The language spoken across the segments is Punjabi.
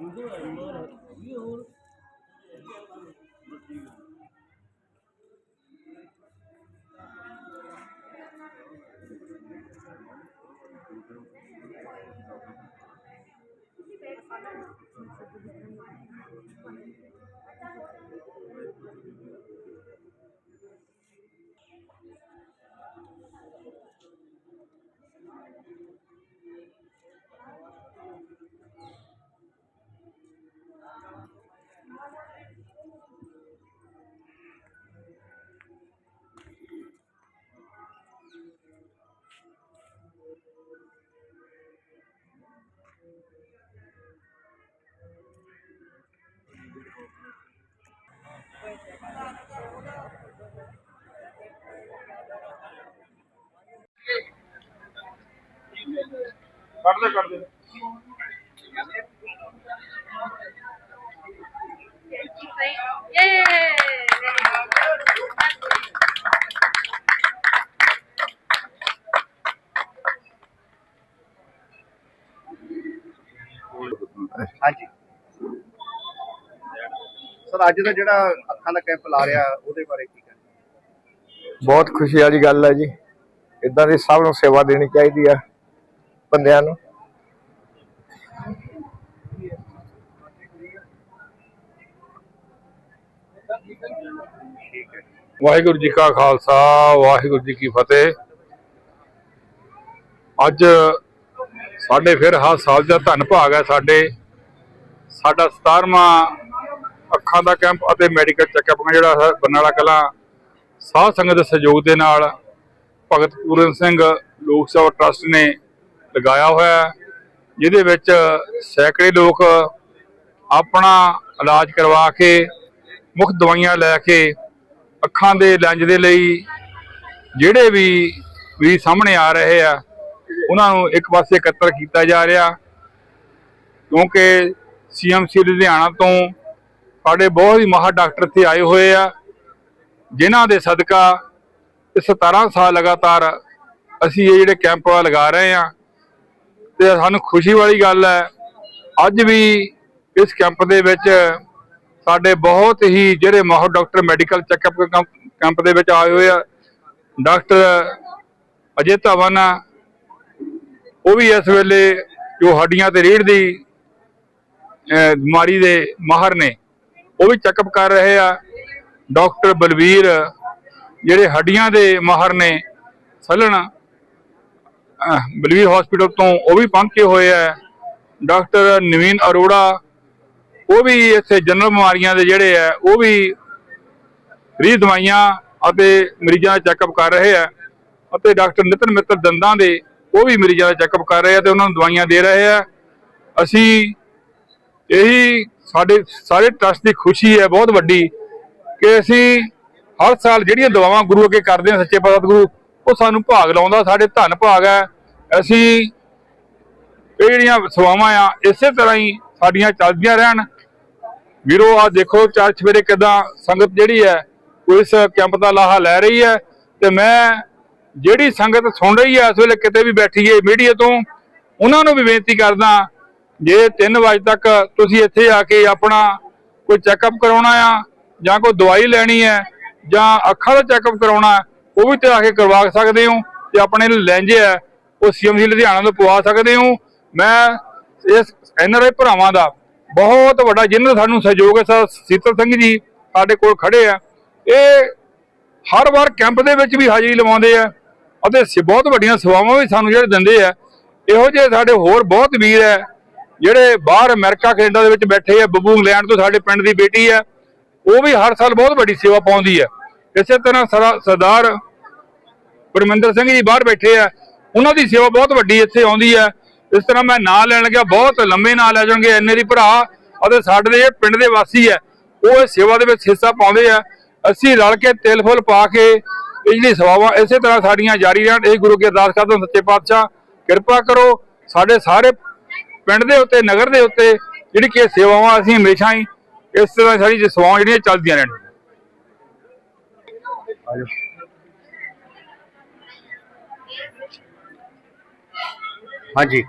You go and more, you ਕੱਢ ਦੇ ਕੱਢ ਦੇ Yay! ਹਾਂਜੀ। ਸਰ ਅੱਜ ਦਾ ਜਿਹੜਾ ਅੱਖਾਂ ਦਾ ਕੈਂਪ ਲਾ ਰਿਹਾ ਉਹਦੇ ਬਾਰੇ ਕੀ ਕਹਿਣਾ? ਬਹੁਤ ਖੁਸ਼ੀ ਵਾਲੀ ਗੱਲ ਹੈ ਜੀ। ਇਦਾਂ ਦੀ ਸਭ ਨੂੰ ਸੇਵਾ ਦੇਣੀ ਚਾਹੀਦੀ ਆ। ਬੰਦਿਆਂ ਨੂੰ। ਵਾਹਿਗੁਰੂ ਜੀ ਕਾ ਖਾਲਸਾ, ਵਾਹਿਗੁਰੂ ਜੀ ਕੀ ਫਤਿਹ। ਅੱਜ ਸਾਡੇ ਫਿਰ ਹਰ ਸਾਲ ਦਾ ਧੰਨ ਭਾਗ ਹੈ ਸਾਡੇ। ਸਾਡਾ 17ਵਾਂ ਅੱਖਾਂ ਦਾ ਕੈਂਪ ਅਤੇ ਮੈਡੀਕਲ ਚੈੱਕਅਪ ਜਿਹੜਾ ਹੈ ਬਰਨਾਲਾ ਕਲਾ। ਸਾਧ ਸੰਗਤ ਦੇ ਸਹਿਯੋਗ ਦੇ ਨਾਲ ਭਗਤ ਪੂਰਨ ਸਿੰਘ ਲੋਕ ਸੇਵਾ ਟਰਸਟ ਨੇ ਲਗਾਇਆ ਹੋਇਆ ਜਿਹਦੇ ਵਿੱਚ ਸੈਂਕੜੇ ਲੋਕ ਆਪਣਾ ਇਲਾਜ ਕਰਵਾ ਕੇ, ਮੁੱਖ ਦਵਾਈਆਂ ਲੈ ਕੇ, ਅੱਖਾਂ ਦੇ ਲੈਂਜ ਦੇ ਲਈ ਜਿਹੜੇ ਵੀ ਵੀ ਸਾਹਮਣੇ ਆ ਰਹੇ ਆ, ਉਹਨਾਂ ਨੂੰ ਇੱਕ ਪਾਸੇ ਇਕੱਤਰ ਕੀਤਾ ਜਾ ਰਿਹਾ। ਕਿਉਂਕਿ ਸੀਐਮਸੀ ਲੁਧਿਆਣਾ ਤੋਂ ਸਾਡੇ ਬਹੁਤ ਹੀ ਮਾਹਰ ਡਾਕਟਰ ਇੱਥੇ ਆਏ ਹੋਏ ਆ, ਜਿਨ੍ਹਾਂ ਦੇ ਸਦਕਾ ਇਹ 17 ਸਾਲ ਲਗਾਤਾਰ ਅਸੀਂ ਇਹ ਜਿਹੜੇ ਕੈਂਪ ਲਗਾ ਰਹੇ ਆ ਤੇ ਸਾਨੂੰ ਖੁਸ਼ੀ ਵਾਲੀ ਗੱਲ ਹੈ, ਅੱਜ ਵੀ ਇਸ ਕੈਂਪ ਦੇ ਵਿੱਚ ਸਾਡੇ ਬਹੁਤ ਹੀ ਜਿਹੜੇ ਮਾਹਰ ਡਾਕਟਰ ਮੈਡੀਕਲ ਚੈੱਕਅਪ ਕੈਂਪ ਦੇ ਵਿੱਚ ਆਏ ਹੋਏ ਆ, ਡਾਕਟਰ ਅਜੇ ਧਵਨ ਉਹ ਵੀ ਇਸ ਵੇਲੇ ਜੋ ਹੱਡੀਆਂ ਤੇ ਰੀੜ੍ਹ ਦੀ ਬਿਮਾਰੀ ਦੇ ਮਾਹਰ ਨੇ, ਉਹ ਵੀ ਚੈੱਕਅਪ ਕਰ ਰਹੇ ਆ। ਡਾਕਟਰ ਬਲਵੀਰ ਜਿਹੜੇ ਹੱਡੀਆਂ ਦੇ ਮਾਹਰ ਨੇ, ਸੱਲਣ ਬਲਵੀਰ ਹਸਪੀਟਲ ਤੋਂ ਉਹ ਵੀ ਪਹੁੰਚੇ ਹੋਏ ਆ। ਡਾਕਟਰ ਨਵੀਨ ਅਰੋੜਾ, ਉਹ ਵੀ ਇੱਥੇ ਜਨਰਲ ਬਿਮਾਰੀਆਂ ਦੇ ਜਿਹੜੇ ਆ, ਉਹ ਵੀ ਫ੍ਰੀ ਦਵਾਈਆਂ ਅਤੇ ਮਰੀਜ਼ਾਂ ਦਾ ਚੈੱਕਅਪ ਕਰ ਰਹੇ ਆ ਅਤੇ ਡਾਕਟਰ ਨਿਤਨ ਮਿੱਤਰ ਦੰਦਾਂ ਦੇ ਉਹ ਵੀ ਮਰੀਜ਼ਾਂ ਦਾ ਚੈੱਕਅਪ ਕਰ ਰਹੇ ਆ ਤੇ ਉਹਨਾਂ ਨੂੰ ਦਵਾਈਆਂ ਦੇ ਰਹੇ ਆ। ਅਸੀਂ ਇਹੀ ਸਾਡੇ, ਸਾਰੇ ਟਰਸਟ ਦੀ ਖੁਸ਼ੀ ਹੈ, ਬਹੁਤ ਵੱਡੀ ਕਿ ਅਸੀਂ ਹਰ ਸਾਲ ਜਿਹੜੀਆਂ ਦਵਾਵਾਂ ਗੁਰੂ ਅੱਗੇ ਕਰਦੇ ਹਾਂ, ਸੱਚੇ ਪਾਤਸ਼ਾਹ ਗੁਰੂ ਉਹ ਸਾਨੂੰ ਭਾਗ ਲਾਉਂਦਾ, ਸਾਡੇ ਧੰਨ ਭਾਗ ਹੈ। ਅਸੀਂ ਇਹ ਜਿਹੜੀਆਂ ਸੇਵਾਵਾਂ ਆ, ਇਸੇ ਤਰ੍ਹਾਂ ਹੀ ਸਾਡੀਆਂ ਚੱਲਦੀਆਂ ਰਹਿਣ। ਵੀਰੋ ਆ ਦੇਖੋ, ਚਾਰ ਸਵੇਰੇ ਕਿਦਾਂ ਸੰਗਤ ਜਿਹੜੀ ਹੈ ਇਸ ਕੈਂਪ ਦਾ ਲਾਹਾ ਲੈ ਰਹੀ ਹੈ। ਤੇ ਮੈਂ ਜਿਹੜੀ ਸੰਗਤ ਸੁਣ ਰਹੀ ਹੈ, ਇਸ ਵੇਲੇ ਕਿਤੇ ਵੀ ਬੈਠੀ ਹੈ ਮੀਡੀਆ ਤੋਂ, ਉਹਨਾਂ ਨੂੰ ਵੀ ਬੇਨਤੀ ਕਰਦਾ, ਜੇ 3 ਵਜੇ ਤੱਕ ਤੁਸੀਂ ਇੱਥੇ ਆ ਕੇ ਆਪਣਾ ਕੋਈ ਚੈੱਕਅਪ ਕਰਾਉਣਾ ਆ, ਜਾਂ ਕੋਈ ਦਵਾਈ ਲੈਣੀ ਹੈ, ਜਾਂ ਅੱਖਾਂ ਦਾ ਚੈੱਕਅਪ ਕਰਾਉਣਾ ਉਹ ਵੀ ਤੇ ਆ ਕੇ ਕਰਵਾ ਸਕਦੇ ਹੋ ਤੇ ਆਪਣੇ ਲੈਂਜੇ ਹੈ ਉਹ ਸੀਐਮਸੀ ਲੁਧਿਆਣਾ ਤੋਂ ਪਵਾ ਸਕਦੇ ਹੋ। ਮੈਂ ਇਸ ਐਨਆਰਆਈ ਭਰਾਵਾਂ ਦਾ ਬਹੁਤ ਵੱਡਾ, ਜਿਨ੍ਹਾਂ ਦਾ ਸਾਨੂੰ ਸਹਿਯੋਗ ਹੈ, ਸਰ, ਸੀਤਲ ਸਿੰਘ ਜੀ ਸਾਡੇ ਕੋਲ ਖੜੇ ਆ। ਇਹ ਹਰ ਵਾਰ ਕੈਂਪ ਦੇ ਵਿੱਚ ਵੀ ਹਾਜ਼ਰੀ ਲਵਾਉਂਦੇ ਆ ਅਤੇ ਸ- ਬਹੁਤ ਵੱਡੀਆਂ ਸੇਵਾਵਾਂ ਵੀ ਸਾਨੂੰ ਜਿਹੜੇ ਦਿੰਦੇ ਆ। ਇਹੋ ਜਿਹੇ ਸਾਡੇ ਹੋਰ ਬਹੁਤ ਵੀਰ ਹੈ ਜਿਹੜੇ ਬਾਹਰ ਅਮਰੀਕਾ, ਕੈਨੇਡਾ ਦੇ ਵਿੱਚ ਬੈਠੇ ਆ, ਬੱਬੂ ਇੰਗਲੈਂਡ ਤੋਂ ਸਾਡੇ ਪਿੰਡ ਦੀ ਬੇਟੀ ਹੈ ਉਹ ਵੀ ਹਰ ਸਾਲ ਬਹੁਤ ਵੱਡੀ ਸੇਵਾ ਪਾਉਂਦੀ ਹੈ ਇਸੇ ਤਰ੍ਹਾਂ ਸਰਾ- ਸਰਦਾਰ ਪਰਮਿੰਦਰ ਸਿੰਘ ਜੀ ਬਾਹਰ ਬੈਠੇ ਆ। ਉਹਨਾਂ ਦੀ ਸੇਵਾ ਬਹੁਤ ਵੱਡੀ ਇੱਥੇ ਆਉਂਦੀ ਹੈ ਇਸ ਤਰ੍ਹਾਂ ਮੈਂ ਨਾਂ ਲੈਣ ਲੱਗਿਆ, ਬਹੁਤ ਲੰਮੇ ਨਾਂ ਲੈ ਜਾਣਗੇ ਇੰਨੇ ਦੀ ਭਰਾ। ਅਤੇ ਸਾਡੇ ਦੇ ਪਿੰਡ ਦੇ ਵਾਸੀ ਹੈ ਉਹ ਇਸ ਸੇਵਾ ਦੇ ਵਿੱਚ ਹਿੱਸਾ ਪਾਉਂਦੇ ਆ। ਅਸੀਂ ਰਲ ਕੇ ਤਿਲ ਫੁੱਲ ਪਾ ਕੇ ਜਿਹੜੀ ਸੇਵਾਵਾਂ। ਇਸੇ ਤਰ੍ਹਾਂ ਸਾਡੀਆਂ ਜਾਰੀ ਰਹਿਣ। ਇਹ ਗੁਰੂ ਕੀ ਅਰਦਾਸ ਕਰਦੇ ਹਾਂ, ਸੱਚੇ ਪਾਤਸ਼ਾਹ, ਕਿਰਪਾ ਕਰੋ। ਸਾਡੇ ਸਾਰੇ ਪਿੰਡ ਦੇ ਉੱਤੇ, ਨਗਰ ਦੇ ਉੱਤੇ ਜਿਹੜੀ ਕਿ ਸੇਵਾਵਾਂ ਅਸੀਂ ਹਮੇਸ਼ਾ ਹੀ ਇਸ ਤਰ੍ਹਾਂ ਸਾਡੀ ਸੇਵਾਵਾਂ ਜਿਹੜੀਆਂ ਚੱਲਦੀਆਂ ਰਹਿਣ। ਹਾਂਜੀ।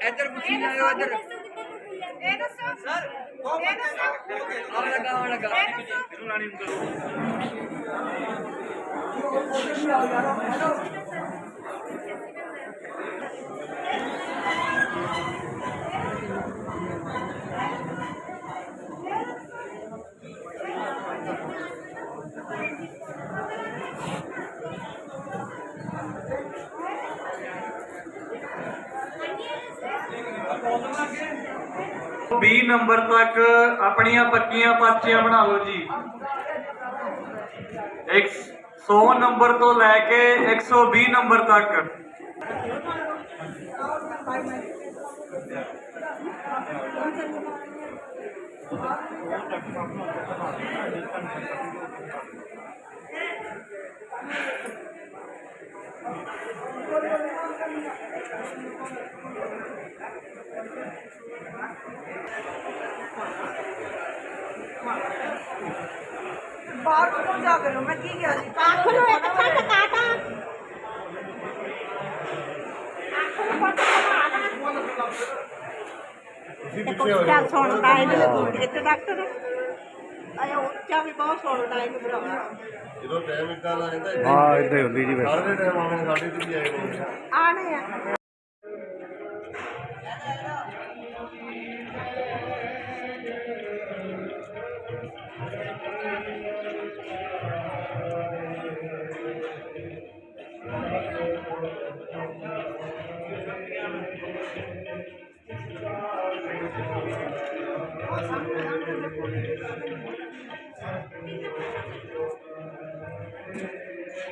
ਇੱਧਰ ਪੁੱਛੀ ਜਾਓ ਇੱਧਰ ਇਹ ਦੱਸੋ ਸਰ ਇਹ ਦੱਸੋ ਆਹ ਲਗਾ ਆਹ ਲਗਾ ਵੀਹ ਨੰਬਰ ਤੱਕ ਆਪਣੀਆਂ ਪੱਕੀਆਂ ਪਰਚੀਆਂ ਬਣਾ ਲਓ ਜੀ। ਇੱਕ 100 ਨੰਬਰ ਤੋਂ ਲੈ ਕੇ 120 ਨੰਬਰ ਤੱਕ। ਬਾਹਰ ਤੋਂ ਜਾ ਕਰੋ ਮੈਂ ਕੀ ਕਿਹਾ ਸੀ? ਅੱਖ ਨੂੰ ਇੱਕ ਥਾਂ ਟਕਾਤਾ ਅੱਖ ਨੂੰ ਪੱਟ ਕਮਾਣਾ ਉੱਚਾ ਸੁਣਦਾ ਇਹਨੂੰ ਇੱਥੇ ਡਾਕਟਰ ਆਇਆ ਉੱਚਾ ਵੀ ਬਹੁਤ ਸੁਣਦਾ ਇਹਨੂੰ ਬੜਾ ਜਦੋਂ ਟਾਈਮ ਇਦਾਂ ਦਾ ਰਹਿੰਦਾ ਹਾਂ ਇਦਾਂ ਹੀ ਹੁੰਦੀ ਜੀ ਵੈਸੇ ਸਾਰੇ ਟਾਈਮ ਆਵੇਂ ਸਾਡੇ ਤੇ ਵੀ ਆਏ ਨੇ ਆਣੇ ਆ।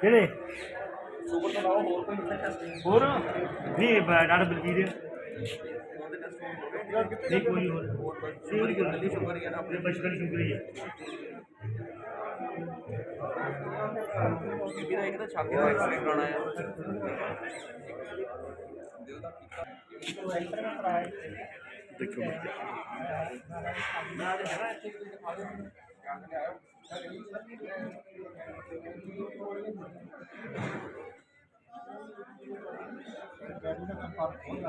ਕਿਹੜੇ? ਸੁਪਰ ਤੋਂ ਹੋਰ ਕੋਈ ਟੈਸਟ ਹੋਰ? ਨਹੀਂ ਡਾਕਟਰ ਬਲਜੀਤ। ਤੂੰ ਦੋ ਮਿੰਟ ਆ ਜਾ ਇੱਧਰ ਨੂੰ ਆਪੇ ਨਹੀਂ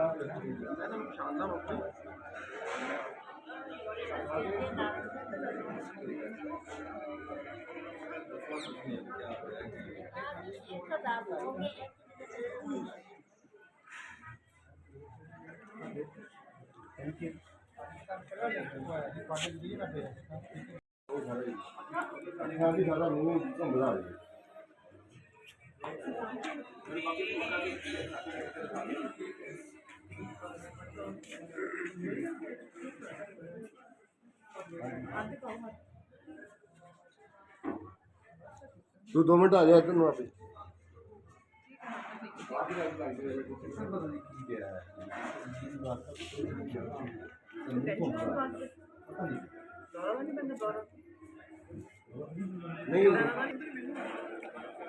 ਨਹੀਂ ਤੂੰ ਤਿੰਨ ਮਿੰਟ ਨਹੀਂ ਆਈ ਹੈ